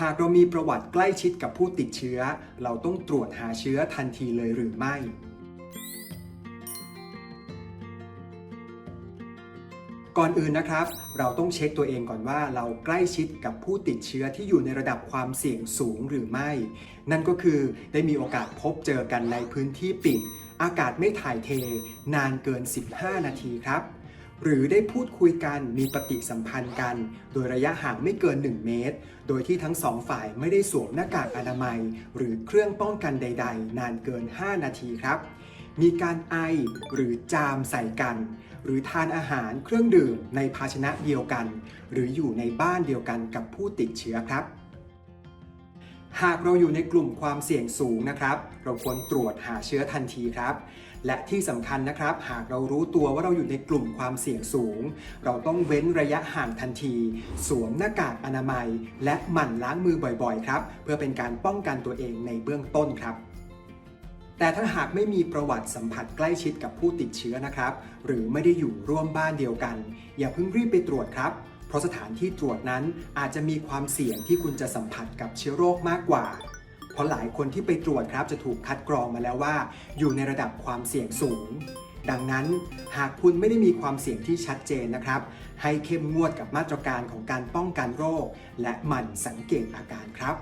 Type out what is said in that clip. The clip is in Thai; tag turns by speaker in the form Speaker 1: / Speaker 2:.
Speaker 1: หากเรามีประวัติใกล้ชิดกับผู้ติดเชื้อ เราต้องตรวจหาเชื้อทันทีเลยหรือไม่ ก่อนอื่นนะครับ เราต้องเช็คตัวเองก่อนว่าเราใกล้ชิดกับผู้ติดเชื้อที่อยู่ในระดับความเสี่ยงสูงหรือไม่ นั่นก็คือได้มีโอกาสพบเจอกันในพื้นที่ปิด อากาศไม่ถ่ายเท นานเกิน 15 นาทีครับ หรือได้พูดคุยกันมีปฏิสัมพันธ์กัน โดยระยะห่างไม่เกิน 1 เมตร โดยที่ทั้งสองฝ่ายไม่ได้สวมหน้ากากอนามัย หรือเครื่องป้องกันใด ๆ นานเกิน 5 นาทีครับ มีการไอหรือจามใส่กัน หรือทานอาหารเครื่องดื่มในภาชนะเดียวกัน หรืออยู่ในบ้านเดียวกันกับผู้ติดเชื้อครับ หากเราอยู่ในกลุ่มความเสี่ยงสูงนะครับ เราควรตรวจหาเชื้อทันทีครับ และที่สำคัญนะครับ หากเรารู้ตัวว่าเราอยู่ในกลุ่มความเสี่ยงสูง เราต้องเว้นระยะห่างทันที สวมหน้ากากอนามัย และหมั่นล้างมือบ่อยๆ ครับ เพื่อเป็นการป้องกันตัวเองในเบื้องต้นครับ แต่ถ้าหากไม่มีประวัติสัมผัสใกล้ชิดกับผู้ติดเชื้อนะครับ หรือไม่ได้อยู่ร่วมบ้านเดียวกัน อย่าเพิ่งรีบไปตรวจครับ เพราะสถานที่ตรวจนั้นอาจจะมีความเสี่ยงที่คุณจะสัมผัสกับเชื้อโรคมากกว่า เพราะหลายคนที่ไปตรวจครับจะถูกคัดกรองมาแล้วว่า อยู่ในระดับความเสี่ยงสูง ดังนั้นหากคุณไม่ได้มีความเสี่ยงที่ชัดเจนนะครับ ให้เข้มงวดกับมาตรการของการป้องกันโรค และหมั่นสังเกตอาการครับ